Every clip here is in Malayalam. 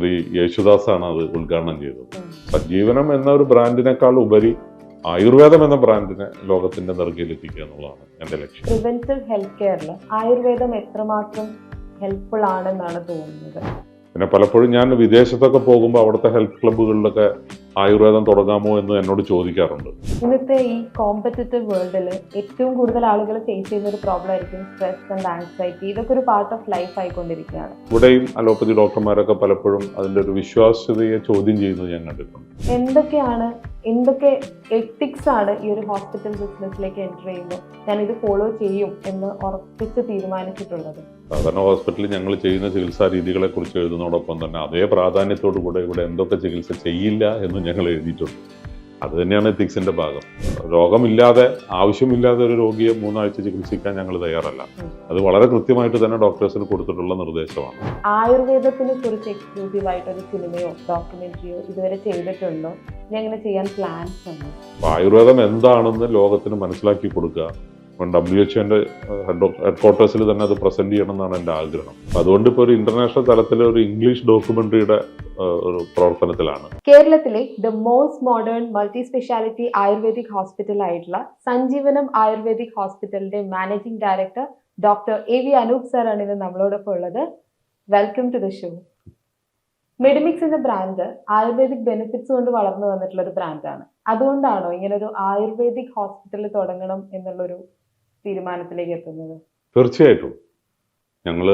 ശ്രീ യേശുദാസാണ് അത് ഉദ്ഘാടനം ചെയ്തത്. സജീവനം എന്ന ഒരു ബ്രാൻഡിനേക്കാൾ ഉപരി ആയുർവേദം എന്ന ബ്രാൻഡിനെ ലോകത്തിന്റെ നെറുകയിലെത്തിക്കുക എന്നുള്ളതാണ് എന്റെ ലക്ഷ്യം. പ്രിവെന്റീവ് ഹെൽത്ത് കെയറിൽ ആയുർവേദം എത്രമാത്രം ഹെൽപ്ഫുൾ ആണെന്നാണ് തോന്നുന്നത്? പിന്നെ പലപ്പോഴും ഞാൻ വിദേശത്തൊക്കെ പോകുമ്പോൾ അവിടുത്തെ ഹെൽത്ത് ക്ലബ്ബുകളിലൊക്കെ ആയുർവേദം തുടങ്ങാമോ എന്ന് എന്നോട് ചോദിക്കാറുണ്ട്. ഇന്നത്തെ ഈ കോമ്പറ്റീറ്റീവ് വേൾഡിൽ ഏറ്റവും കൂടുതൽ ആളുകൾ ഫേസ് ചെയ്യുന്ന ഒരു പ്രോബ്ലം ആയിരിക്കും സ്ട്രെസ് ആൻഡ് ആൻസൈറ്റി ഇതൊക്കെ ഒരു പാർട്ട് ഓഫ് ലൈഫ് ആയിക്കൊണ്ടിരിക്കുകയാണ്. ഇവിടെയും അലോപ്പതി ഡോക്ടർമാരൊക്കെ പലപ്പോഴും അതിന്റെ ഒരു വിശ്വാസ്യതയെ ചോദ്യം ചെയ്യുന്നത് ഞാൻ കണ്ടിട്ടുണ്ട്. എന്തൊക്കെയാണ് എന്തൊക്കെ എത്തിക്സ് ആണ് ഈ ഒരു ഹോസ്പിറ്റൽ ബിസിനസ്സിലേക്ക് എന്റർ ചെയ്യുമ്പോൾ ഞാൻ ഇത് ഫോളോ ചെയ്യും എന്ന് ഉറപ്പിച്ച് തീരുമാനിച്ചിട്ടുള്ളത്. സാധാരണ ഹോസ്പിറ്റലിൽ ഞങ്ങൾ ചെയ്യുന്ന ചികിത്സാ രീതികളെ കുറിച്ച് എഴുതുന്നതോടൊപ്പം തന്നെ അതേ പ്രാധാന്യത്തോടു കൂടെ ഇവിടെ എന്തൊക്കെ ചികിത്സ ചെയ്യില്ല എന്ന് ഞങ്ങൾ എഴുതിയിട്ടുണ്ട്. അത് തന്നെയാണ് എത്തിക്സിന്റെ ഭാഗം. രോഗമില്ലാതെ ആവശ്യമില്ലാതെ ഒരു രോഗിയെ മൂന്നാഴ്ച ചികിത്സിക്കാൻ ഞങ്ങൾ തയ്യാറല്ല. അത് വളരെ കൃത്യമായിട്ട് തന്നെ ഡോക്ടേഴ്സിന് കൊടുത്തിട്ടുള്ള നിർദ്ദേശമാണ്. ആയുർവേദത്തിനെ കുറിച്ച് എക്സ്ക്ലൂസീവ് ആയിട്ട് ഒരു സിനിമയോ ഡോക്യുമെന്ററിയോ ഇതുവരെ ചെയ്തിട്ടുണ്ടോ? ഇനി അങ്ങനെ ചെയ്യാൻ പ്ലാൻസ് ഉണ്ടോ? ആയുർവേദം എന്താണെന്ന് ലോകത്തിന് മനസ്സിലാക്കി കൊടുക്കുക. ഇപ്പം ഡബ്ല്യു എച്ച് എന്റെ ഹെഡ് ഹെഡ് ക്വാർട്ടേഴ്സിൽ തന്നെ അത് പ്രസന്റ് ചെയ്യണം എന്നാണ് എന്റെ ആഗ്രഹം. അതുകൊണ്ട് ഇപ്പോൾ ഒരു ഇന്റർനാഷണൽ തലത്തിലെ ഒരു ഇംഗ്ലീഷ് ഡോക്യുമെന്ററിയുടെ ഒരു പ്രവർത്തനത്തിലാണ്. കേരളത്തിലെ the most modern multi speciality ayurvedic hospital ആയിട്ടുള്ള സഞ്ജീവനം ആയുർവേദിക് ഹോസ്പിറ്റലിന്റെ managing director doctor A V Anoop സാറാണ് ഇന്ന് നമ്മളോടൊപ്പം ഉള്ളത്. Welcome to the show. Medimix എന്ന ബ്രാൻഡ് ആയുർവേദിക് ബെനിഫിറ്റ്സ് കൊണ്ട് വളർന്നു വന്നിട്ടുള്ള ഒരു ബ്രാൻഡാണ്. അതുകൊണ്ടാണോ ഇങ്ങനെ ഒരു ആയുർവേദിക് ഹോസ്പിറ്റൽ തുടങ്ങണം എന്നുള്ളൊരു തീരുമാനത്തിലേക്ക് എത്തുന്നത്? തീർച്ചയായിട്ടും. ഞങ്ങൾ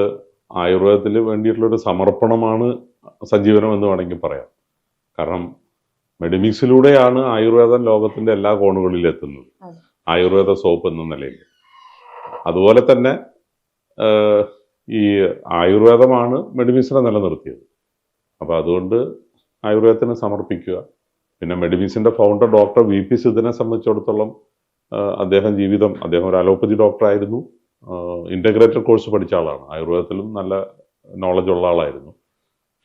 ആയുർവേദത്തിന് വേണ്ടിയിട്ടുള്ള ഒരു സമർപ്പണമാണ് സജീവനം എന്ന് വേണമെങ്കിൽ പറയാം. കാരണം മെഡിമിക്സിലൂടെയാണ് ആയുർവേദം ലോകത്തിന്റെ എല്ലാ കോണുകളിലും എത്തുന്നത് ആയുർവേദ സോപ്പ് എന്ന നിലയിൽ. അതുപോലെ തന്നെ ഈ ആയുർവേദമാണ് മെഡിമിക്സിനെ നിലനിർത്തിയത്. അപ്പോൾ അതുകൊണ്ട് ആയുർവേദത്തിന് സമർപ്പിക്കുക. പിന്നെ മെഡിമിക്സിന്റെ ഫൗണ്ടർ ഡോക്ടർ വി പി സിദ്ധനെ സംബന്ധിച്ചിടത്തോളം അദ്ദേഹം ജീവിതം അദ്ദേഹം ഒരു അലോപ്പതി ഡോക്ടറായിരുന്നു ഇന്റഗ്രേറ്റഡ് കോഴ്സ് പഠിച്ച ആളാണ്. ആയുർവേദത്തിലും നല്ല നോളജ് ഉള്ള ആളായിരുന്നു.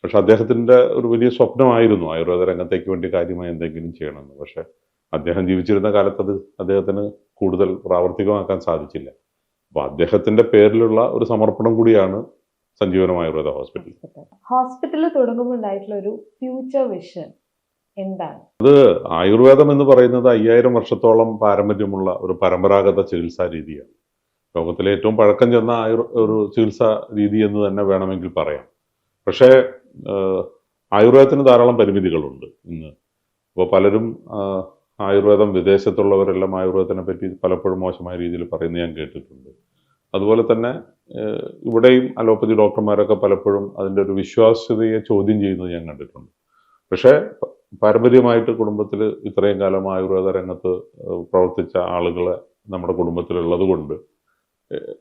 പക്ഷെ അദ്ദേഹത്തിന്റെ ഒരു വലിയ സ്വപ്നമായിരുന്നു ആയുർവേദ രംഗത്തേക്ക് വേണ്ടി കാര്യമായി എന്തെങ്കിലും ചെയ്യണമെന്ന്. പക്ഷെ അദ്ദേഹം ജീവിച്ചിരുന്ന കാലത്ത് അത് അദ്ദേഹത്തിന് കൂടുതൽ പ്രാവർത്തികമാക്കാൻ സാധിച്ചില്ല. അപ്പോൾ അദ്ദേഹത്തിന്റെ പേരിലുള്ള ഒരു സമർപ്പണം കൂടിയാണ് സഞ്ജീവനം ആയുർവേദ ഹോസ്പിറ്റൽ ഹോസ്പിറ്റലിൽ തുടങ്ങുമ്പോൾ ഉണ്ടായിട്ടുള്ള ഒരു ഫ്യൂച്ചർ വിഷൻ എന്താണ്? ആയുർവേദം എന്ന് പറയുന്നത് അയ്യായിരം വർഷത്തോളം പാരമ്പര്യമുള്ള ഒരു പരമ്പരാഗത ചികിത്സാ രീതിയാണ്. ലോകത്തിലെ ഏറ്റവും പഴക്കം ചെന്ന ആയുർ ഒരു ചികിത്സാ രീതി എന്ന് തന്നെ വേണമെങ്കിൽ പറയാം. പക്ഷേ ആയുർവേദത്തിന് ധാരാളം പരിമിതികളുണ്ട് ഇന്ന്. അപ്പോൾ പലരും ആയുർവേദം വിദേശത്തുള്ളവരെല്ലാം ആയുർവേദത്തിനെ പറ്റി പലപ്പോഴും മോശമായ രീതിയിൽ പറയുന്നത് ഞാൻ കേട്ടിട്ടുണ്ട്. അതുപോലെ തന്നെ ഇവിടെയും അലോപ്പതി ഡോക്ടർമാരൊക്കെ പലപ്പോഴും അതിന്റെ ഒരു വിശ്വാസ്യതയെ ചോദ്യം ചെയ്യുന്നത് ഞാൻ കണ്ടിട്ടുണ്ട്. പക്ഷേ പാരമ്പര്യമായിട്ട് കുടുംബത്തിൽ ഇത്രയും കാലം ആയുർവേദ രംഗത്ത് പ്രവർത്തിച്ച ആളുകളെ നമ്മുടെ കുടുംബത്തിലുള്ളത് കൊണ്ട്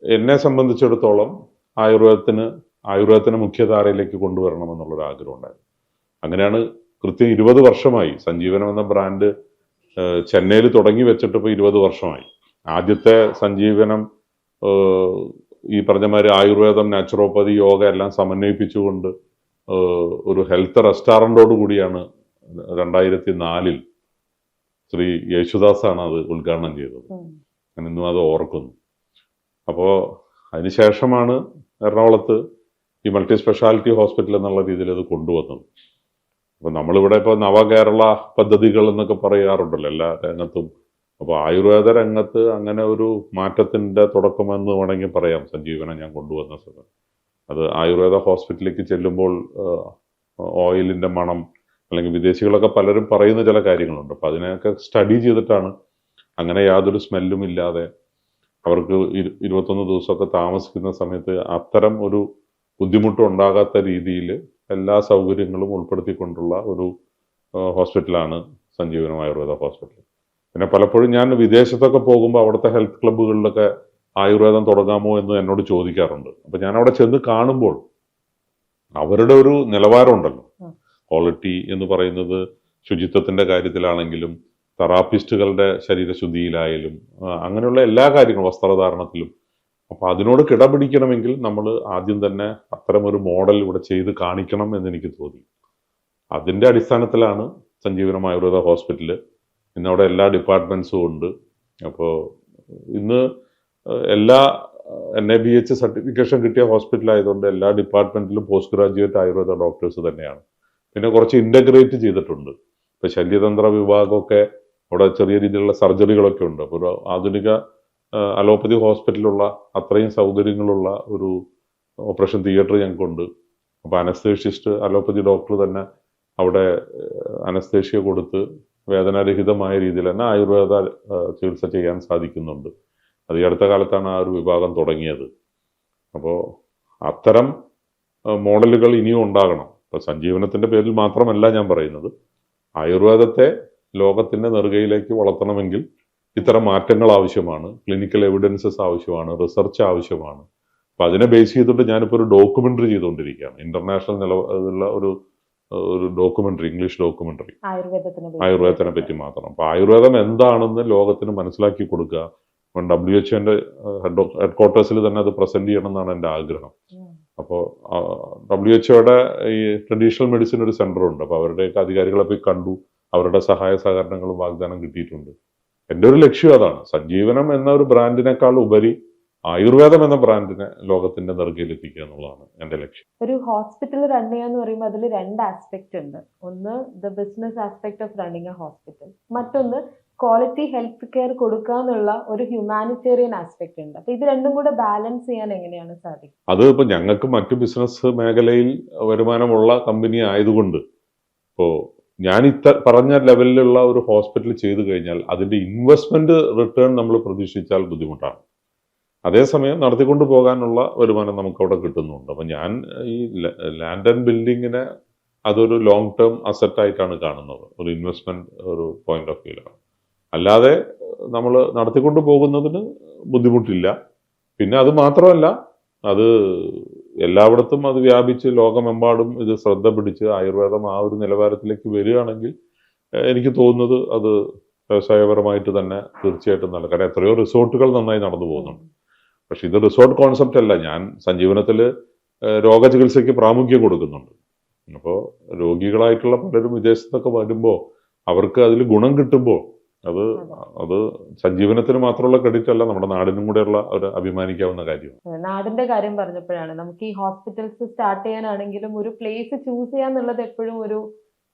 എന്നെ സംബന്ധിച്ചിടത്തോളം ആയുർവേദത്തിന് ആയുർവേദത്തിന് മുഖ്യധാരയിലേക്ക് കൊണ്ടുവരണം എന്നുള്ളൊരു ആഗ്രഹം ഉണ്ടായിരുന്നു അങ്ങനെയാണ് കൃത്യം ഇരുപത് വർഷമായി സഞ്ജീവനം എന്ന ബ്രാൻഡ് ചെന്നൈയിൽ തുടങ്ങി വെച്ചിട്ട് ഇപ്പോൾ ഇരുപത് വർഷമായി. ആദ്യത്തെ സഞ്ജീവനം ഈ പറഞ്ഞ മാതിരി ആയുർവേദം നാച്ചുറോപ്പതി യോഗ എല്ലാം സമന്വയിപ്പിച്ചുകൊണ്ട് ഒരു ഹെൽത്ത് റെസ്റ്റോറന്റോട് കൂടിയാണ് രണ്ടായിരത്തി നാലിൽ ശ്രീ യേശുദാസാണ് അത് ഉദ്ഘാടനം ചെയ്തത്. ഞാൻ ഇന്നും അത് ഓർക്കുന്നു. അപ്പോൾ അതിനുശേഷമാണ് എറണാകുളത്ത് ഈ മൾട്ടി സ്പെഷ്യാലിറ്റി ഹോസ്പിറ്റൽ എന്നുള്ള രീതിയിൽ അത് കൊണ്ടുവന്നത്. അപ്പോൾ നമ്മളിവിടെ ഇപ്പോൾ നവകേരള പദ്ധതികൾ എന്നൊക്കെ പറയാറുണ്ടല്ലോ എല്ലാ രംഗത്തും. അപ്പോൾ ആയുർവേദ രംഗത്ത് അങ്ങനെ ഒരു മാറ്റത്തിന്റെ തുടക്കമെന്ന് വേണമെങ്കിൽ പറയാം. സഞ്ജീവനം ഞാൻ കൊണ്ടുവന്ന സമയം അത് ആയുർവേദ ഹോസ്പിറ്റലിലേക്ക് ചെല്ലുമ്പോൾ ഓയിലിന്റെ മണം അല്ലെങ്കിൽ വിദേശികളൊക്കെ പലരും പറയുന്ന ചില കാര്യങ്ങളുണ്ട്. അപ്പൊ അതിനെയൊക്കെ സ്റ്റഡി ചെയ്തിട്ടാണ് അങ്ങനെ യാതൊരു സ്മെല്ലും ഇല്ലാതെ അവർക്ക് ഇരു- ഇരുപത്തൊന്ന് ദിവസമൊക്കെ താമസിക്കുന്ന സമയത്ത് അത്തരം ഒരു ബുദ്ധിമുട്ട് ഉണ്ടാകാത്ത രീതിയിൽ എല്ലാ സൗകര്യങ്ങളും ഉൾപ്പെടുത്തിക്കൊണ്ടുള്ള ഒരു ഹോസ്പിറ്റലാണ് സഞ്ജീവനം ആയുർവേദ ഹോസ്പിറ്റൽ. പിന്നെ പലപ്പോഴും ഞാൻ വിദേശത്തൊക്കെ പോകുമ്പോൾ അവിടുത്തെ ഹെൽത്ത് ക്ലബ്ബുകളിലൊക്കെ ആയുർവേദം തുടങ്ങാമോ എന്ന് എന്നോട് ചോദിക്കാറുണ്ട്. അപ്പൊ ഞാൻ അവിടെ ചെന്ന് കാണുമ്പോൾ അവരുടെ ഒരു നിലവാരമുണ്ടല്ലോ. ക്വാളിറ്റി എന്ന് പറയുന്നത് ശുചിത്വത്തിന്റെ കാര്യത്തിലാണെങ്കിലും തെറാപ്പിസ്റ്റുകളുടെ ശരീരശുദ്ധിയിലായാലും അങ്ങനെയുള്ള എല്ലാ കാര്യങ്ങളും വസ്ത്രധാരണത്തിലും. അപ്പോൾ അതിനോട് കിടപിടിക്കണമെങ്കിൽ നമ്മൾ ആദ്യം തന്നെ അത്തരമൊരു മോഡൽ ഇവിടെ ചെയ്ത് കാണിക്കണം എന്ന് എനിക്ക് തോന്നി. അതിന്റെ അടിസ്ഥാനത്തിലാണ് സഞ്ജീവനം ആയുർവേദ ഹോസ്പിറ്റൽ ഇന്നവിടെ എല്ലാ ഡിപ്പാർട്ട്മെന്റ്സും ഉണ്ട്. അപ്പോൾ ഇന്ന് എല്ലാ N A B H certification കിട്ടിയ ഹോസ്പിറ്റലായതുകൊണ്ട് എല്ലാ ഡിപ്പാർട്ട്മെന്റിലും പോസ്റ്റ് ഗ്രാജുവേറ്റ് ആയുർവേദ ഡോക്ടേഴ്സ് തന്നെയാണ്. പിന്നെ കുറച്ച് ഇന്റഗ്രേറ്റ് ചെയ്തിട്ടുണ്ട്. ഇപ്പൊ ശല്യതന്ത്ര വിഭാഗമൊക്കെ അവിടെ ചെറിയ രീതിയിലുള്ള സർജറികളൊക്കെ ഉണ്ട്. അപ്പോൾ ഒരു ആധുനിക അലോപ്പതി ഹോസ്പിറ്റലുള്ള അത്രയും സൗകര്യങ്ങളുള്ള ഒരു ഓപ്പറേഷൻ തിയേറ്റർ ഞങ്ങൾക്കുണ്ട്. അപ്പോൾ അനസ്തേഷ്യസ്റ്റ് അലോപ്പതി ഡോക്ടർ തന്നെ അവിടെ അനസ്തേഷ്യ കൊടുത്ത് വേദനാരഹിതമായ രീതിയിൽ തന്നെ ആയുർവേദ ചികിത്സ ചെയ്യാൻ സാധിക്കുന്നുണ്ട്. അത് ഈ അടുത്ത കാലത്താണ് ആ ഒരു വിഭാഗം തുടങ്ങിയത്. അപ്പോൾ അത്തരം മോഡലുകൾ ഇനിയും ഉണ്ടാകണം. ഇപ്പോൾ സഞ്ജീവനത്തിന്റെ പേരിൽ മാത്രമല്ല ഞാൻ പറയുന്നത്. ആയുർവേദത്തെ ലോകത്തിന്റെ നെറുകയിലേക്ക് വളർത്തണമെങ്കിൽ ഇത്തരം മാറ്റങ്ങൾ ആവശ്യമാണ് ക്ലിനിക്കൽ എവിഡൻസസ് ആവശ്യമാണ് റിസർച്ച് ആവശ്യമാണ്. അപ്പം അതിനെ ബേസ് ചെയ്തിട്ട് ഞാനിപ്പോൾ ഒരു ഡോക്യുമെന്ററി ചെയ്തുകൊണ്ടിരിക്കുകയാണ്. ഇന്റർനാഷണൽ നിലവിലുള്ള ഒരു ഒരു ഡോക്യുമെന്ററി ഇംഗ്ലീഷ് ഡോക്യുമെന്ററി ആയുർവേദത്തിനെ പറ്റി. മാത്രം. അപ്പൊ ആയുർവേദം എന്താണെന്ന് ലോകത്തിന് മനസ്സിലാക്കി കൊടുക്കുക. ഡബ്ല്യു എച്ച് എന്റെ ഹെഡ് ഹെഡ് ക്വാർട്ടേഴ്സിൽ തന്നെ അത് പ്രസന്റ് ചെയ്യണം എന്നാണ് എന്റെ ആഗ്രഹം. അപ്പോൾ ഡബ്ല്യു എച്ച് ഒയുടെ ഈ ട്രഡീഷണൽ മെഡിസിൻ ഒരു സെന്റർ ഉണ്ട്. അപ്പോൾ അവരുടെയൊക്കെ അധികാരികളെ പോയി കണ്ടു. അവരുടെ സഹായ സഹകരണങ്ങളും വാഗ്ദാനം കിട്ടിയിട്ടുണ്ട്. എന്റെ ഒരു ലക്ഷ്യം അതാണ്. സജ്ജീവനം എന്ന ഒരു ബ്രാൻഡിനേക്കാൾ ഉപരി ആയുർവേദം എന്ന ബ്രാൻഡിനെ ലോകത്തിന്റെ നെറുകയിൽ എത്തിക്കുക എന്നുള്ളതാണ് എന്റെ ലക്ഷ്യം. ഒരു ഹോസ്പിറ്റൽ റൺ ചെയ്യാന്ന് പറയുമ്പോൾ അതിൽ രണ്ട് ആസ്പെക്ട് ഉണ്ട്. ഒന്ന് the business aspect of running a hospital മറ്റൊന്ന് ക്വാളിറ്റി ഹെൽത്ത് കെയർ കൊടുക്കുക എന്നുള്ള ഒരു ഹ്യൂമാനിറ്റേറിയൻ ആസ്പെക്ട് ഉണ്ട്. അപ്പൊ ഇത് രണ്ടും കൂടെ ബാലൻസ് ചെയ്യാൻ എങ്ങനെയാണ് സാധിക്കുക അത് ഇപ്പൊ ഞങ്ങൾക്ക് മറ്റു ബിസിനസ് മേഖലയിൽ വരുമാനമുള്ള കമ്പനി ആയതുകൊണ്ട് ഇപ്പോ ഞാൻ ഇത്ത പറഞ്ഞ ലെവലിലുള്ള ഒരു ഹോസ്പിറ്റൽ ചെയ്തു കഴിഞ്ഞാൽ അതിന്റെ ഇൻവെസ്റ്റ്മെന്റ് റിട്ടേൺ നമ്മൾ പ്രതീക്ഷിച്ചാൽ ബുദ്ധിമുട്ടാണ്. അതേസമയം നടത്തിക്കൊണ്ട് പോകാനുള്ള വരുമാനം നമുക്ക് അവിടെ കിട്ടുന്നുണ്ട്. അപ്പൊ ഞാൻ ഈ ലാൻഡ് ആൻഡ് ബിൽഡിങ്ങിനെ അതൊരു ലോങ് ടേം അസറ്റ് ആയിട്ടാണ് കാണുന്നത്. ഒരു ഇൻവെസ്റ്റ്മെന്റ് ഒരു പോയിന്റ് ഓഫ് വ്യൂലാണ് അല്ലാതെ നമ്മൾ നടത്തിക്കൊണ്ട് പോകുന്നതിന് ബുദ്ധിമുട്ടില്ല. പിന്നെ അത് മാത്രമല്ല അത് എല്ലായിടത്തും അത് വ്യാപിച്ച് ലോകമെമ്പാടും ഇത് ശ്രദ്ധ പിടിച്ച് ആയുർവേദം ആ ഒരു നിലവാരത്തിലേക്ക് വരികയാണെങ്കിൽ എനിക്ക് തോന്നുന്നത് അത് വ്യവസായപരമായിട്ട് തന്നെ തീർച്ചയായിട്ടും നല്ല കാരണം എത്രയോ റിസോർട്ടുകൾ നന്നായി നടന്നു പോകുന്നുണ്ട്. പക്ഷെ ഇത് റിസോർട്ട് കോൺസെപ്റ്റ് അല്ല. ഞാൻ സഞ്ജീവനത്തിൽ രോഗചികിത്സയ്ക്ക് പ്രാമുഖ്യം കൊടുക്കുന്നുണ്ട്. അപ്പോൾ രോഗികളായിട്ടുള്ള പലരും വിദേശത്തൊക്കെ വരുമ്പോൾ അവർക്ക് അതിൽ ഗുണം കിട്ടുമ്പോൾ അത് അത്. സഞ്ജീവനത്തിന് മാത്രമുള്ള ക്രെഡിറ്റ് അല്ല നമ്മുടെ നാടിനും കൂടെയുള്ള ഒരു അഭിമാനിക്കാവുന്ന കാര്യം ഏഹ് നാടിന്റെ കാര്യം പറഞ്ഞപ്പോഴാണ് നമുക്ക് ഈ ഹോസ്പിറ്റൽസ് സ്റ്റാർട്ട് ചെയ്യാനാണെങ്കിലും ഒരു പ്ലേസ് ചൂസ് ചെയ്യാന്നുള്ളത് എപ്പോഴും ഒരു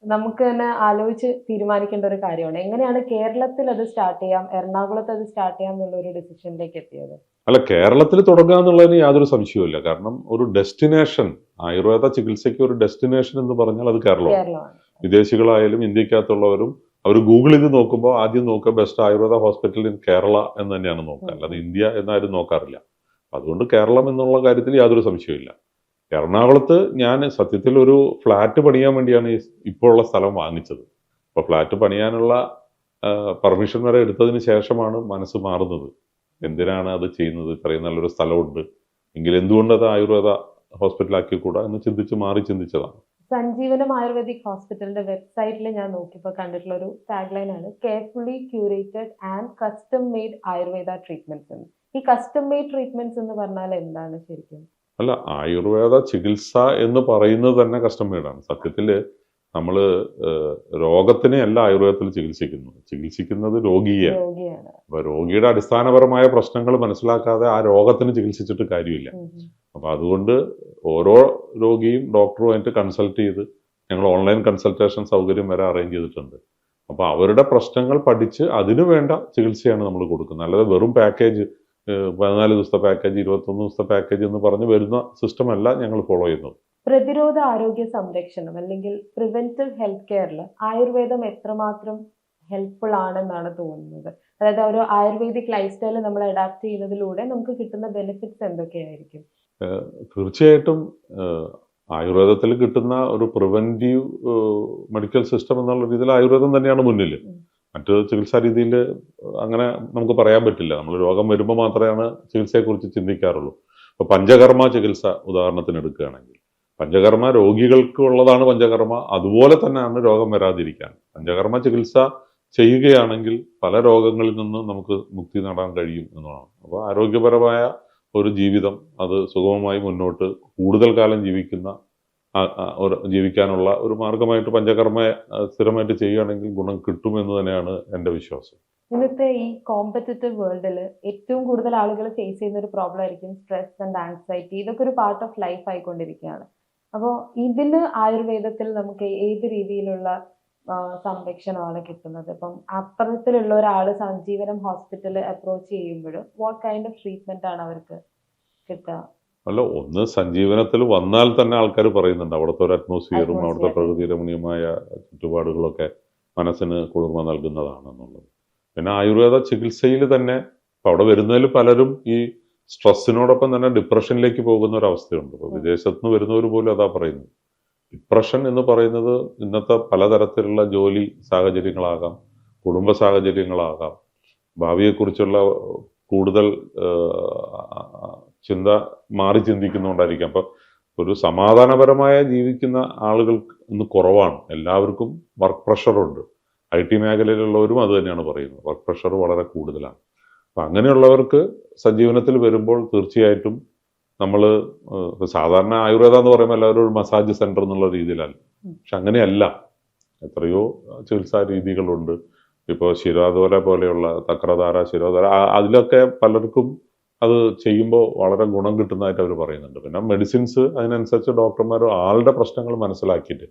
നമുക്ക് തന്നെ ആലോചിച്ച് തീരുമാനിക്കേണ്ട ഒരു കാര്യമാണ്. എങ്ങനെയാണ് കേരളത്തിൽ അത് സ്റ്റാർട്ട് ചെയ്യാം എറണാകുളത്ത് അത് സ്റ്റാർട്ട് ചെയ്യാം എന്നുള്ള ഒരു ഡിസിഷനിലേക്ക് എത്തിയത്? അല്ല കേരളത്തിൽ തുടങ്ങുക എന്നുള്ളതിന് യാതൊരു സംശയവുമില്ല. കാരണം ഒരു ഡെസ്റ്റിനേഷൻ ആയുർവേദ ചികിത്സയ്ക്ക് ഒരു ഡെസ്റ്റിനേഷൻ എന്ന് പറഞ്ഞാൽ അത് കേരളമാണ്. വിദേശികളായാലും ഇന്ത്യക്കകത്തുള്ളവരും അവർ ഗൂഗിൾ ചെയ്ത് നോക്കുമ്പോൾ ആദ്യം നോക്കുക best ayurveda hospital in Kerala എന്ന് തന്നെയാണ് നോക്കുക. അല്ലാതെ ഇന്ത്യ എന്നാരും നോക്കാറില്ല. അതുകൊണ്ട് കേരളം എന്നുള്ള കാര്യത്തിൽ യാതൊരു സംശയമില്ല എറണാകുളത്ത് ഞാൻ സത്യത്തിൽ ഒരു ഫ്ലാറ്റ് പണിയാൻ വേണ്ടിയാണ് ഈ ഇപ്പോഴുള്ള സ്ഥലം വാങ്ങിച്ചത്. അപ്പോൾ ഫ്ലാറ്റ് പണിയാനുള്ള പെർമിഷൻ വരെ എടുത്തതിന് ശേഷമാണ് മനസ്സ് മാറുന്നത്. എന്തിനാണ് അത് ചെയ്യുന്നത്? ഇത്രയും നല്ലൊരു സ്ഥലമുണ്ട്. എങ്കിൽ എന്തുകൊണ്ട് അത് ആയുർവേദ ഹോസ്പിറ്റലാക്കി കൂടാ എന്ന് ചിന്തിച്ച് മാറി ചിന്തിച്ചതാണ്. സഞ്ജീവനം ആയുർവേദിക് ഹോസ്പിറ്റലിന്റെ വെബ്സൈറ്റിൽ ഞാൻ നോക്കിയപ്പോൾ കണ്ടിട്ടുള്ള ഒരു ടാഗ്ലൈൻ ആണ് carefully curated and custom made ayurveda treatments എന്ന്. ഈ കസ്റ്റം മെയ്ഡ് ട്രീറ്റ്മെന്റ്സ് എന്ന് പറഞ്ഞാൽ എന്താണ് ശരിക്കും? അല്ല ആയുർവേദ ചികിത്സ എന്ന് പറയുന്നത് തന്നെ കസ്റ്റം മെയ്ഡാണ് സത്യത്തിൽ നമ്മൾ രോഗത്തിനെ അല്ല ആയുർവേദത്തിൽ ചികിത്സിക്കുന്നു ചികിത്സിക്കുന്നത് രോഗിയെ. രോഗിയാണ്. അപ്പൊ രോഗിയുടെ അടിസ്ഥാനപരമായ പ്രശ്നങ്ങൾ മനസ്സിലാക്കാതെ ആ രോഗത്തിന് ചികിത്സിച്ചിട്ട് കാര്യമില്ല. ഉം ഉം. അപ്പൊ അതുകൊണ്ട് ഓരോ രോഗിയും ഡോക്ടറുമായിട്ട് കൺസൾട്ട് ചെയ്ത് ഞങ്ങൾ ഓൺലൈൻ കൺസൾട്ടേഷൻ സൗകര്യം വരെ അറേഞ്ച് ചെയ്തിട്ടുണ്ട്. അപ്പൊ അവരുടെ പ്രശ്നങ്ങൾ പഠിച്ച് അതിനു വേണ്ട ചികിത്സയാണ് നമ്മൾ കൊടുക്കുന്നത്. അല്ലാതെ വെറും പാക്കേജ് പതിനാല് ദിവസത്തെ പാക്കേജ് ഇരുപത്തൊന്ന് ദിവസത്തെ പാക്കേജ് എന്ന് പറഞ്ഞ് വരുന്ന സിസ്റ്റം അല്ല ഞങ്ങൾ ഫോളോ ചെയ്യുന്നത്. പ്രതിരോധ ആരോഗ്യ സംരക്ഷണം അല്ലെങ്കിൽ പ്രിവെന്റീവ് ഹെൽത്ത് കെയറിൽ ആയുർവേദം എത്രമാത്രം ഹെൽപ്ഫുൾ ആണെന്നാണ് തോന്നുന്നത്. അതായത് ഒരു ആയുർവേദിക് ലൈഫ് സ്റ്റൈൽ നമ്മൾ അഡാപ്റ്റ് ചെയ്യുന്നതിലൂടെ നമുക്ക് കിട്ടുന്ന ബെനിഫിറ്റ്സ് എന്തൊക്കെയായിരിക്കും? തീർച്ചയായിട്ടും ആയുർവേദത്തിൽ കിട്ടുന്ന ഒരു പ്രിവെന്റീവ് മെഡിക്കൽ സിസ്റ്റം എന്നുള്ള രീതിയിൽ ആയുർവേദം തന്നെയാണ് മുന്നിൽ. മറ്റ് ചികിത്സാ രീതിയിൽ അങ്ങനെ നമുക്ക് പറയാൻ പറ്റില്ല. നമ്മൾ രോഗം വരുമ്പോൾ മാത്രമാണ് ചികിത്സയെക്കുറിച്ച് ചിന്തിക്കാറുള്ളൂ. ഇപ്പോൾ പഞ്ചകർമ്മ ചികിത്സ ഉദാഹരണത്തിന് എടുക്കുകയാണെങ്കിൽ പഞ്ചകർമ്മ രോഗികൾക്ക് ഉള്ളതാണ് പഞ്ചകർമ്മ അതുപോലെ തന്നെയാണ് രോഗം വരാതിരിക്കാൻ. പഞ്ചകർമ്മ ചികിത്സ ചെയ്യുകയാണെങ്കിൽ പല രോഗങ്ങളിൽ നിന്ന് നമുക്ക് മുക്തി നേടാൻ കഴിയും എന്നതാണ് അപ്പോൾ ആരോഗ്യപരമായ ഒരു ജീവിതം അത് സുഗമമായി മുന്നോട്ട് കൂടുതൽ കാലം ജീവിക്കുന്ന ഒരു ജീവിക്കാനുള്ള ഒരു മാർഗമായിട്ട് പഞ്ചകർമ്മ സ്ഥിരമായിട്ട് ചെയ്യുകയാണെങ്കിൽ ഗുണം കിട്ടുമെന്ന് തന്നെയാണ് എന്റെ വിശ്വാസം. ഇന്നത്തെ ഈ കോമ്പറ്റീറ്റീവ് വേൾഡിൽ ഏറ്റവും കൂടുതൽ ആളുകൾ ഫേസ് ചെയ്യുന്ന ഒരു പ്രോബ്ലം ആയിരിക്കും സ്ട്രെസ് ആൻഡ് ആൻസൈറ്റി ഇതൊക്കെ ഒരു പാർട്ട് ഓഫ് ലൈഫ് ആയിക്കൊണ്ടിരിക്കുകയാണ്. അപ്പോൾ ഇതിന് ആയുർവേദത്തിൽ നമുക്ക് ഏത് രീതിയിലുള്ള ആ, സംരക്ഷണമാണ് കിട്ടുന്നത്. ഇപ്പം അത്തരത്തിലുള്ള ഒരാൾ സഞ്ജീവനം ഹോസ്പിറ്റൽ അപ്രോച്ച് ചെയ്യുമ്പോൾ വാട്ട് കൈൻഡ് ഓഫ് ട്രീറ്റ്മെന്റ് ആണ് അവർക്ക് കിട്ടുക? അല്ല ഒന്ന് സഞ്ജീവനത്തിൽ വന്നാൽ തന്നെ ആൾക്കാർ പറയുന്നുണ്ട്. അവിടുത്തെ ഒരു അറ്റ്മോസ്ഫിയറും അവിടുത്തെ. പ്രകൃതി രമണീയമായ ചുറ്റുപാടുകളൊക്കെ മനസ്സിന് കുളിർമ നൽകുന്നതാണെന്നുള്ളത്. പിന്നെ ആയുർവേദ ചികിത്സയിൽ തന്നെ ഇപ്പൊ അവിടെ വരുന്നതിൽ പലരും ഈ സ്ട്രെസ്സിനോടൊപ്പം തന്നെ ഡിപ്രഷനിലേക്ക് പോകുന്ന ഒരു അവസ്ഥയുണ്ട്. ഇപ്പൊ. വിദേശത്ത് നിന്ന് വരുന്നവർ പോലും അതാ പറയുന്നത്. ഡിപ്രഷൻ എന്ന് പറയുന്നത് ഇന്നത്തെ പലതരത്തിലുള്ള ജോലി സാഹചര്യങ്ങളാകാം കുടുംബ സാഹചര്യങ്ങളാകാം. ഭാവിയെക്കുറിച്ചുള്ള കൂടുതൽ ചിന്ത മാറി ചിന്തിക്കുന്നുകൊണ്ടായിരിക്കാം അപ്പൊ ഒരു സമാധാനപരമായ ജീവിക്കുന്ന ആളുകൾ ഇന്ന് കുറവാണ്. എല്ലാവർക്കും വർക്ക് പ്രഷറുണ്ട് ഐ ടി മേഖലയിലുള്ളവരും അത് തന്നെയാണ് പറയുന്നത്. വർക്ക് പ്രഷർ വളരെ കൂടുതലാണ്. അപ്പൊ അങ്ങനെയുള്ളവർക്ക് സജീവനത്തിൽ വരുമ്പോൾ തീർച്ചയായിട്ടും നമ്മൾ സാധാരണ ആയുർവേദ എന്ന് പറയുമ്പോൾ എല്ലാവരും ഒരു മസാജ് സെന്റർ എന്നുള്ള രീതിയിലല്ല. പക്ഷെ അങ്ങനെയല്ല. എത്രയോ ചികിത്സാ രീതികളുണ്ട്. ഇപ്പോൾ ശിരോധോര പോലെയുള്ള തക്രധാര ശിരോധാര അതിലൊക്കെ പലർക്കും അത് ചെയ്യുമ്പോൾ വളരെ ഗുണം കിട്ടുന്നതായിട്ട് അവർ പറയുന്നുണ്ട്. പിന്നെ മെഡിസിൻസ് അതിനനുസരിച്ച് ഡോക്ടർമാർ ആളുടെ പ്രശ്നങ്ങൾ മനസ്സിലാക്കിയിട്ട്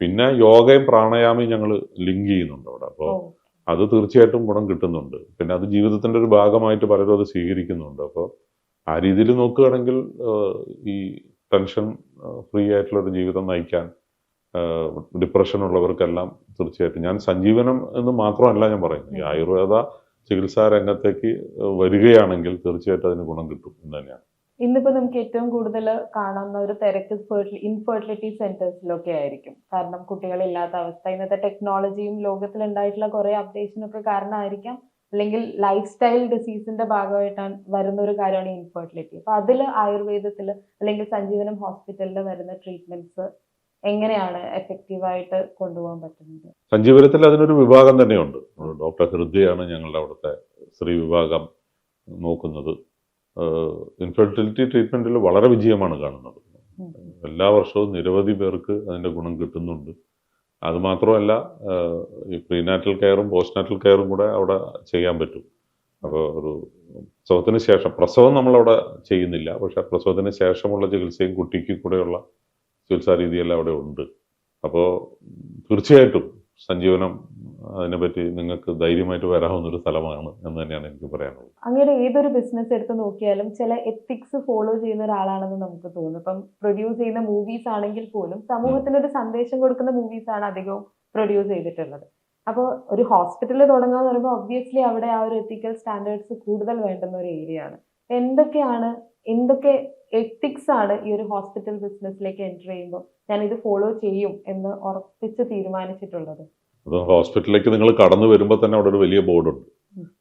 പിന്നെ യോഗയും പ്രാണായാമയും ഞങ്ങൾ ലിങ്ക് ചെയ്യുന്നുണ്ട് അവിടെ. അപ്പോൾ അത് തീർച്ചയായിട്ടും ഗുണം കിട്ടുന്നുണ്ട്. പിന്നെ അത് ജീവിതത്തിന്റെ ഒരു ഭാഗമായിട്ട് പലരും അത് സ്വീകരിക്കുന്നുണ്ട്. അപ്പോൾ ആ രീതിയിൽ നോക്കുകയാണെങ്കിൽ ഈ ടെൻഷൻ ഫ്രീ ആയിട്ടുള്ള ഒരു ജീവിതം നയിക്കാൻ ഡിപ്രഷൻ ഉള്ളവർക്കെല്ലാം തീർച്ചയായിട്ടും. ഞാൻ സഞ്ജീവനം എന്ന് മാത്രമല്ല ഞാൻ പറയുന്നത്. ഈ ആയുർവേദ ചികിത്സാ രംഗത്തേക്ക് വരികയാണെങ്കിൽ തീർച്ചയായിട്ടും അതിന് ഗുണം കിട്ടും എന്ന് തന്നെയാണ്. ഇന്നിപ്പോ നമുക്ക് ഏറ്റവും കൂടുതൽ കാണുന്ന ഒരു തിരക്ക് ഇൻഫെർട്ടിലിറ്റി സെന്റേഴ്സിലൊക്കെ ആയിരിക്കും. കാരണം കുട്ടികളില്ലാത്ത അവസ്ഥ. ഇന്നത്തെ ടെക്നോളജിയും ലോകത്തിൽ ഉണ്ടായിട്ടുള്ള കുറെ അപ്ഡേഷനൊക്കെ കാരണമായിരിക്കാം. അല്ലെങ്കിൽ ലൈഫ് സ്റ്റൈൽ ഡിസീസിന്റെ ഭാഗമായിട്ടാണ് വരുന്ന ഒരു കാര്യമാണ് ഇൻഫെർട്ടിലിറ്റി അപ്പൊ അതിൽ ആയുർവേദത്തിൽ അല്ലെങ്കിൽ സഞ്ജീവനം ഹോസ്പിറ്റലിൽ വരുന്ന ട്രീറ്റ്മെന്റ്സ് എങ്ങനെയാണ് എഫക്റ്റീവായിട്ട് കൊണ്ടുപോകാൻ പറ്റുന്നത്? സഞ്ജീവനത്തിൽ അതിനൊരു വിഭാഗം തന്നെയുണ്ട്. ഡോക്ടർ ഹൃദയാണ് ഞങ്ങളുടെ അവിടുത്തെ സ്ത്രീ വിഭാഗം നോക്കുന്നത്. ഇൻഫെർട്ടിലിറ്റി ട്രീറ്റ്മെന്റിൽ വളരെ വിജയമാണ് കാണുന്നത്. എല്ലാ വർഷവും നിരവധി പേർക്ക് അതിന്റെ ഗുണം കിട്ടുന്നുണ്ട്. അത് മാത്രമല്ല ആഹ് ഈ പ്രീനാറ്റൽ കെയറും പോസ്റ്റ്നാറ്റൽ കെയറും കൂടെ അവിടെ ചെയ്യാൻ പറ്റും. അപ്പോൾ ഒരു പ്രസവത്തിന് ശേഷം പ്രസവം നമ്മളവിടെ ചെയ്യുന്നില്ല പക്ഷെ പ്രസവത്തിന് ശേഷമുള്ള ചികിത്സയും കുട്ടിക്ക് കൂടെയുള്ള ചികിത്സാ രീതിയെല്ലാം അവിടെ ഉണ്ട്. അപ്പോൾ തീർച്ചയായിട്ടും സഞ്ജീവനം അതിനെപ്പറ്റി നിങ്ങൾക്ക് ധൈര്യമായിട്ട് വരാവുന്ന ഒരു സ്ഥലമാണ് എന്ന് തന്നെയാണ് എനിക്ക് പറയാനുള്ളത്. അങ്ങനെ ഏതൊരു ബിസിനസ് എടുത്ത് നോക്കിയാലും ചില എത്തിക്സ് ഫോളോ ചെയ്യുന്ന ഒരാളാണെന്ന് നമുക്ക് തോന്നുന്നു ഇപ്പം പ്രൊഡ്യൂസ് ചെയ്യുന്ന മൂവീസ് ആണെങ്കിൽ പോലും സമൂഹത്തിന് ഒരു സന്ദേശം കൊടുക്കുന്ന മൂവീസ് ആണ് അധികവും പ്രൊഡ്യൂസ് ചെയ്തിട്ടുള്ളത്. അപ്പോൾ ഒരു ഹോസ്പിറ്റലിൽ തുടങ്ങുക എന്ന് പറയുമ്പോൾ ഒബ്വിയസ്ലി അവിടെ ആ ഒരു എത്തിക്കൽ സ്റ്റാൻഡേർഡ്സ് കൂടുതൽ വേണ്ടുന്ന ഒരു ഏരിയ ആണ്. എന്തൊക്കെയാണ് എന്തൊക്കെ എത്തിക്സ് ആണ് ഈ ഒരു ഹോസ്പിറ്റൽ ബിസിനസ്സിലേക്ക് എന്റർ ചെയ്യുമ്പോൾ ഞാൻ ഇത് ഫോളോ ചെയ്യും എന്ന് ഉറപ്പിച്ച് തീരുമാനിച്ചിട്ടുള്ളത്? അത് ഹോസ്പിറ്റലിലേക്ക് നിങ്ങൾ കടന്നു വരുമ്പോൾ തന്നെ അവിടെ ഒരു വലിയ ബോർഡുണ്ട്.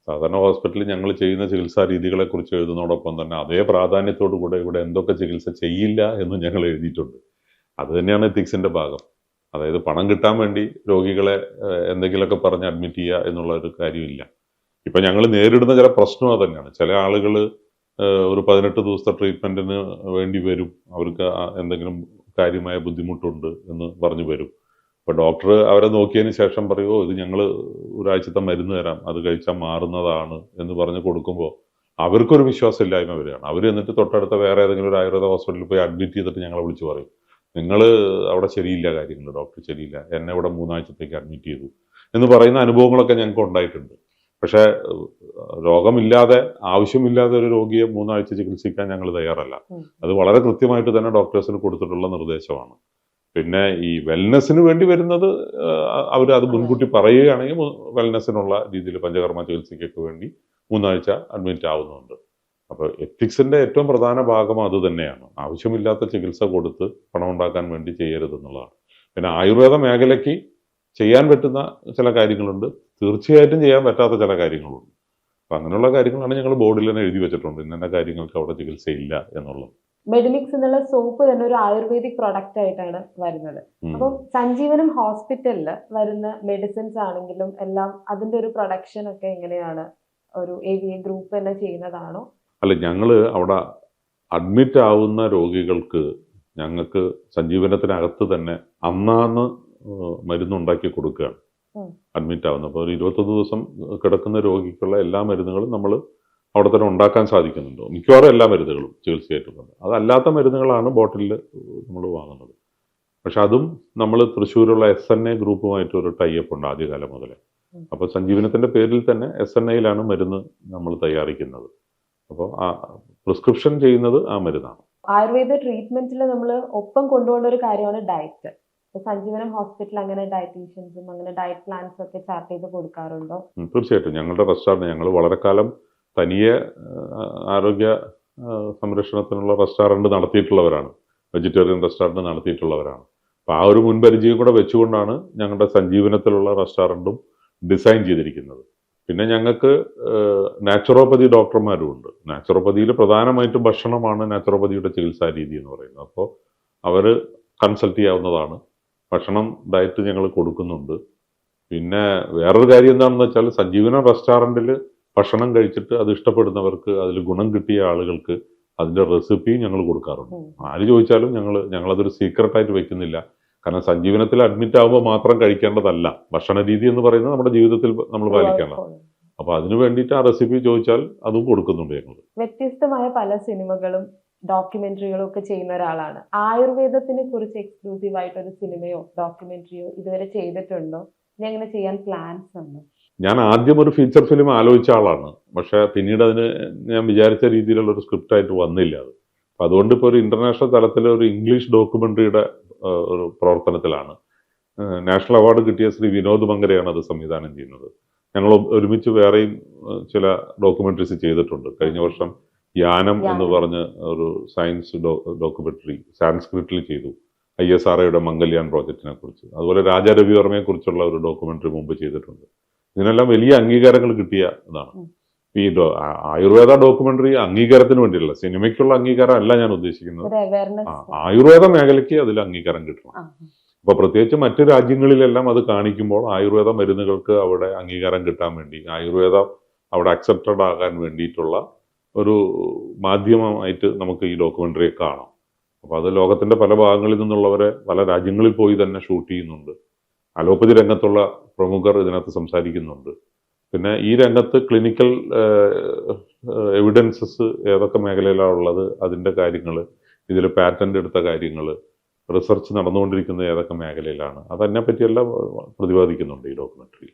സാധാരണ ഹോസ്പിറ്റലിൽ ഞങ്ങൾ ചെയ്യുന്ന ചികിത്സാ രീതികളെ കുറിച്ച് എഴുതുന്നതോടൊപ്പം തന്നെ അതേ പ്രാധാന്യത്തോടു കൂടെ ഇവിടെ എന്തൊക്കെ ചികിത്സ ചെയ്യില്ല എന്ന് ഞങ്ങൾ എഴുതിയിട്ടുണ്ട്. അത് തന്നെയാണ് എത്തിക്സിന്റെ ഭാഗം. അതായത് പണം കിട്ടാൻ വേണ്ടി രോഗികളെ എന്തെങ്കിലുമൊക്കെ പറഞ്ഞ് അഡ്മിറ്റ് ചെയ്യുക എന്നുള്ള ഒരു കാര്യമില്ല. ഇപ്പൊ ഞങ്ങൾ നേരിടുന്ന ചില പ്രശ്നം അത് തന്നെയാണ് ചില ആളുകൾ ഒരു പതിനെട്ട് ദിവസത്തെ ട്രീറ്റ്മെന്റിന് വേണ്ടി വരും. അവർക്ക് എന്തെങ്കിലും കാര്യമായ ബുദ്ധിമുട്ടുണ്ട് എന്ന് പറഞ്ഞു വരും. അപ്പൊ ഡോക്ടർ അവരെ നോക്കിയതിന് ശേഷം പറയുമോ ഇത് ഞങ്ങൾ ഒരാഴ്ചത്തെ മരുന്ന് തരാം. അത് കഴിച്ചാൽ മാറുന്നതാണ് എന്ന് പറഞ്ഞ് കൊടുക്കുമ്പോൾ അവർക്കൊരു വിശ്വാസമില്ലായ്മ വരികയാണ്. അവർ എന്നിട്ട് തൊട്ടടുത്ത വേറെ ഏതെങ്കിലും ഒരു ആയുർവേദ ഹോസ്പിറ്റലിൽ പോയി അഡ്മിറ്റ് ചെയ്തിട്ട് ഞങ്ങളെ വിളിച്ച് പറയും. നിങ്ങൾ അവിടെ ശരിയില്ല കാര്യങ്ങൾ ഡോക്ടർ ശരിയില്ല. എന്നെ ഇവിടെ മൂന്നാഴ്ചത്തേക്ക് അഡ്മിറ്റ് ചെയ്തു എന്ന് പറയുന്ന അനുഭവങ്ങളൊക്കെ ഞങ്ങൾക്ക് ഉണ്ടായിട്ടുണ്ട്. പക്ഷേ രോഗമില്ലാതെ ആവശ്യമില്ലാതെ ഒരു രോഗിയെ മൂന്നാഴ്ച ചികിത്സിക്കാൻ ഞങ്ങൾ തയ്യാറല്ല. അത് വളരെ കൃത്യമായിട്ട് തന്നെ ഡോക്ടേഴ്സിന് കൊടുത്തിട്ടുള്ള നിർദ്ദേശമാണ്. പിന്നെ ഈ വെൽനെസ്സിന് വേണ്ടി വരുന്നത് അവർ അത് മുൻകൂട്ടി പറയുകയാണെങ്കിൽ വെൽനെസ്സിനുള്ള രീതിയിൽ പഞ്ചകർമ്മ ചികിത്സയ്ക്കൊക്കെ വേണ്ടി മൂന്നാഴ്ച അഡ്മിറ്റ് ആവുന്നുണ്ട്. അപ്പോൾ എത്തിക്സിന്റെ ഏറ്റവും പ്രധാന ഭാഗം അത് തന്നെയാണ്. ആവശ്യമില്ലാത്ത ചികിത്സ കൊടുത്ത് പണം ഉണ്ടാക്കാൻ വേണ്ടി ചെയ്യരുത് എന്നുള്ളതാണ്. പിന്നെ ആയുർവേദ മേഖലയ്ക്ക് ചെയ്യാൻ പറ്റുന്ന ചില കാര്യങ്ങളുണ്ട്. തീർച്ചയായിട്ടും ചെയ്യാൻ പറ്റാത്ത ചില കാര്യങ്ങളുണ്ട്. അപ്പം അങ്ങനെയുള്ള കാര്യങ്ങളാണ് ഞങ്ങൾ ബോർഡിൽ തന്നെ എഴുതി വെച്ചിട്ടുണ്ട്. ഇന്ന കാര്യങ്ങൾക്ക് അവിടെ ചികിത്സയില്ല എന്നുള്ളത്. മെഡിമിക്സ് എന്നുള്ള സോപ്പ് തന്നെ ഒരു ആയുർവേദിക് പ്രൊഡക്റ്റ് ആയിട്ടാണ് വരുന്നത്. അപ്പം സഞ്ജീവനം ഹോസ്പിറ്റലിൽ വരുന്ന മെഡിസിൻസ് ആണെങ്കിലും എല്ലാം അതിന്റെ ഒരു പ്രൊഡക്ഷൻ ഒക്കെ എങ്ങനെയാണ് ഒരു എ ഗ്രൂപ്പ് തന്നെ ചെയ്യുന്നതാണോ? അല്ല ഞങ്ങൾ അവിടെ അഡ്മിറ്റ് ആവുന്ന രോഗികൾക്ക് ഞങ്ങൾക്ക് സഞ്ജീവനത്തിനകത്ത് തന്നെ അന്നാന്ന് മരുന്നുണ്ടാക്കി കൊടുക്കുകയാണ്. അഡ്മിറ്റ് ആവുന്നത്. അപ്പോൾ ഒരു ഇരുപത്തൊന്ന് ദിവസം കിടക്കുന്ന രോഗിക്കുള്ള എല്ലാ മരുന്നുകളും നമ്മൾ അവിടെ തന്നെ ഉണ്ടാക്കാൻ സാധിക്കുന്നുണ്ടോ? മിക്കവാറും എല്ലാ മരുന്നുകളും ചികിത്സയായിട്ടുണ്ട് അതല്ലാത്ത മരുന്നുകളാണ് ബോട്ടിലിൽ നമ്മൾ വാങ്ങുന്നത്. പക്ഷെ അതും നമ്മൾ തൃശ്ശൂരുള്ള എസ് എൻ എ ഗ്രൂപ്പുമായിട്ട് ഒരു ടൈപ്പ് ഉണ്ട് ആദ്യകാലം മുതലേ. അപ്പൊ അപ്പോൾ സഞ്ജീവനത്തിന്റെ പേരിൽ തന്നെ എസ് എൻ എയിലാണ് മരുന്ന് നമ്മൾ തയ്യാറിക്കുന്നത് അപ്പോൾ ആ പ്രിസ്ക്രിപ്ഷൻ ചെയ്യുന്നത് ആ മരുന്നാണ്. ആയുർവേദ ട്രീറ്റ്മെന്റിൽ നമ്മൾ ഒപ്പം കൊണ്ടുപോകേണ്ട ഒരു കാര്യമാണ് ഡയറ്റ് സഞ്ജീവനം ഹോസ്പിറ്റൽ അങ്ങനെ ഡയറ്റീഷ്യൻസും അങ്ങനെ ഡയറ്റ് പ്ലാൻസ് ഒക്കെ ചാർട്ട് ചെയ്ത് കൊടുക്കാറുണ്ടോ? തീർച്ചയായിട്ടും. ഞങ്ങളുടെ റെസ്റ്റോറന്റ് ഞങ്ങൾ വളരെ കാലം തനിയെ ആരോഗ്യ സംരക്ഷണത്തിനുള്ള റെസ്റ്റോറന്റ് നടത്തിയിട്ടുള്ളവരാണ്. വെജിറ്റേറിയൻ റെസ്റ്റോറന്റ് നടത്തിയിട്ടുള്ളവരാണ്. അപ്പോൾ ആ ഒരു മുൻപരിചയം കൂടെ വെച്ചുകൊണ്ടാണ് ഞങ്ങളുടെ സഞ്ജീവനത്തിലുള്ള റെസ്റ്റോറന്റും ഡിസൈൻ ചെയ്തിരിക്കുന്നത്. പിന്നെ ഞങ്ങൾക്ക് നാച്ചുറോപ്പതി ഡോക്ടർമാരും ഉണ്ട് നാച്ചുറോപ്പതിയിൽ പ്രധാനമായിട്ടും ഭക്ഷണമാണ് നാച്ചുറോപ്പതിയുടെ ചികിത്സാ രീതി എന്ന് പറയുന്നത്. അപ്പോൾ അവർ കൺസൾട്ട് ചെയ്യാവുന്നതാണ്. ഭക്ഷണം ഡയറ്റ് ഞങ്ങൾ കൊടുക്കുന്നുണ്ട്. പിന്നെ വേറൊരു കാര്യം എന്താണെന്ന് വെച്ചാൽ സഞ്ജീവന റെസ്റ്റോറന്റിൽ ഭക്ഷണം കഴിച്ചിട്ട് അത് ഇഷ്ടപ്പെടുന്നവർക്ക് അതിൽ ഗുണം കിട്ടിയ ആളുകൾക്ക് അതിന്റെ റെസിപ്പിയും ഞങ്ങൾ കൊടുക്കാറുണ്ട്. ആര് ചോദിച്ചാലും ഞങ്ങൾ ഞങ്ങളതൊരു സീക്രട്ടായിട്ട് വെക്കുന്നില്ല. കാരണം സഞ്ജീവനത്തിൽ അഡ്മിറ്റ് ആകുമ്പോൾ മാത്രം കഴിക്കേണ്ടതല്ല. ഭക്ഷണ രീതി എന്ന് പറയുന്നത് നമ്മുടെ ജീവിതത്തിൽ നമ്മൾ പാലിക്കണം അപ്പൊ അതിനു വേണ്ടിയിട്ട് ആ റെസിപ്പി ചോദിച്ചാൽ അതും കൊടുക്കുന്നുണ്ട് ഞങ്ങൾ. വ്യത്യസ്തമായ പല സിനിമകളും ഡോക്യുമെന്ററികളും ഒക്കെ ചെയ്യുന്ന ഒരാളാണ്. ആയുർവേദത്തിനെ കുറിച്ച് എക്സ്ക്ലൂസീവ് ആയിട്ട് ഒരു സിനിമയോ ഡോക്യുമെന്ററിയോ ഇതുവരെ ചെയ്തിട്ടുണ്ടോ? ഇനി അങ്ങനെ ചെയ്യാൻ പ്ലാൻസ് ഉണ്ടോ? ഞാൻ ആദ്യം ഒരു ഫീച്ചർ ഫിലിം ആലോചിച്ച ആളാണ്. പക്ഷെ പിന്നീട് അതിന് ഞാൻ വിചാരിച്ച രീതിയിലുള്ള ഒരു സ്ക്രിപ്റ്റ് ആയിട്ട് വന്നില്ല അത്. അപ്പൊ അതുകൊണ്ട് ഇപ്പോൾ ഒരു ഇന്റർനാഷണൽ തലത്തിൽ ഒരു ഇംഗ്ലീഷ് ഡോക്യുമെന്ററിയുടെ ഒരു പ്രവർത്തനത്തിലാണ്. നാഷണൽ അവാർഡ് കിട്ടിയ ശ്രീ വിനോദ് മങ്കരയാണ് അത് സംവിധാനം ചെയ്യുന്നത്. ഞങ്ങൾ ഒരുമിച്ച് വേറെയും ചില ഡോക്യുമെന്ററീസ് ചെയ്തിട്ടുണ്ട്. കഴിഞ്ഞ വർഷം യാനം എന്ന്. പറഞ്ഞ് ഒരു സയൻസ് ഡോക്യുമെന്ററി സാൻസ്ക്രിറ്റിൽ ചെയ്തു. ഐ എസ് ആർ ഐയുടെ മംഗല്യാൻ പ്രോജക്റ്റിനെ കുറിച്ച്. അതുപോലെ രാജാ രവിവർമ്മയെ കുറിച്ചുള്ള ഒരു ഡോക്യുമെന്ററി മുമ്പ് ചെയ്തിട്ടുണ്ട്. ഇതിനെല്ലാം വലിയ അംഗീകാരങ്ങൾ കിട്ടിയ ഇതാണ്. ഈ ആയുർവേദ ഡോക്യുമെന്ററി അംഗീകാരത്തിന് വേണ്ടിയുള്ള സിനിമയ്ക്കുള്ള അംഗീകാരം അല്ല ഞാൻ ഉദ്ദേശിക്കുന്നത്. ആയുർവേദ മേഖലയ്ക്ക് അതിൽ അംഗീകാരം കിട്ടണം. അപ്പൊ പ്രത്യേകിച്ച് മറ്റു രാജ്യങ്ങളിലെല്ലാം അത് കാണിക്കുമ്പോൾ ആയുർവേദ മരുന്നുകൾക്ക് അവിടെ അംഗീകാരം കിട്ടാൻ വേണ്ടി ആയുർവേദം അവിടെ അക്സെപ്റ്റഡ് ആകാൻ വേണ്ടിയിട്ടുള്ള ഒരു മാധ്യമമായിട്ട് നമുക്ക് ഈ ഡോക്യുമെന്ററി കാണാം. അപ്പൊ അത് ലോകത്തിന്റെ പല ഭാഗങ്ങളിൽ നിന്നുള്ളവരെ പല രാജ്യങ്ങളിൽ പോയി തന്നെ ഷൂട്ട് ചെയ്യുന്നുണ്ട്. അലോപ്പതി രംഗത്തുള്ള പ്രമുഖർ ഇതിനകത്ത് സംസാരിക്കുന്നുണ്ട്. പിന്നെ ഈ രംഗത്ത് ക്ലിനിക്കൽ എവിഡൻസസ് ഏതൊക്കെ മേഖലയിലാണ് ഉള്ളത് അതിന്റെ കാര്യങ്ങൾ ഇതിൽ പാറ്റന്റ് എടുത്ത കാര്യങ്ങൾ റിസർച്ച് നടന്നുകൊണ്ടിരിക്കുന്നത് ഏതൊക്കെ മേഖലയിലാണ് അതിനെ പറ്റിയെല്ലാം പ്രതിപാദിക്കുന്നുണ്ട് ഈ ഡോക്യുമെന്ററിയിൽ